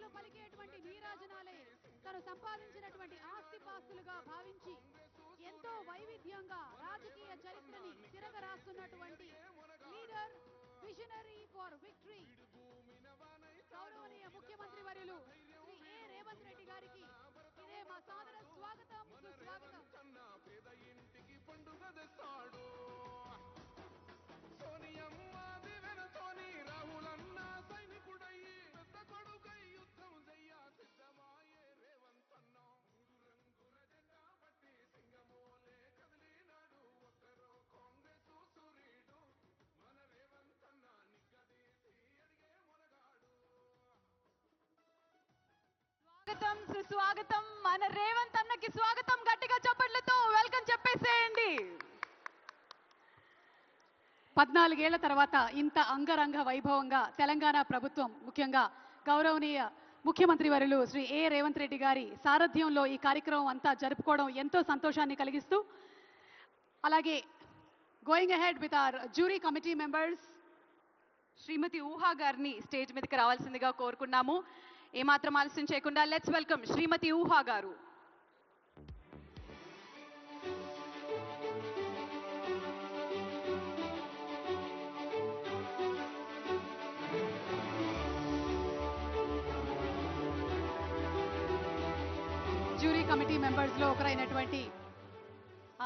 ప్రజలు పలికేటువంటి నీరాజనాలే. తను సంపాదించినటువంటి ఆస్తిపాస్తులుగా భావించి ఎంతో వైవిధ్యంగా రాజకీయ చరిత్రని తిరగరాస్తున్నటువంటి లీడర్ విజనరీ ఫర్ విక్టరీ గౌరవనీయ ముఖ్యమంత్రి వర్యులు శ్రీ ఏ. రేవంత్ రెడ్డి గారికి ఇదే మా సాదర స్వాగతం సుస్వాగతం. స్వాగతం సుస్వాగతం. మన రేవంత్ అన్నకి స్వాగతం. గట్టిగా చప్పట్లతో వెల్కమ్ చెప్పేసేయండి. పద్నాలుగేళ్ళ తర్వాత ఇంత అంగరంగ వైభవంగా తెలంగాణ ప్రభుత్వం ముఖ్యంగా గౌరవనీయ ముఖ్యమంత్రి వరులు శ్రీ ఏ. రేవంత్ రెడ్డి గారి సారథ్యంలో ఈ కార్యక్రమం అంతా జరుపుకోవడం ఎంతో సంతోషాన్ని కలిగిస్తూ అలాగే going ahead with our jury committee members Shrimati Uha గారిని స్టేజ్ మీదకి రావాల్సిందిగా కోరుకున్నాము. ఏమాత్రం ఆలస్యం చేయకుండా లెట్స్ వెల్కమ్ శ్రీమతి ఊహా గారు. జ్యూరీ కమిటీ మెంబర్స్లో ఒకరైనటువంటి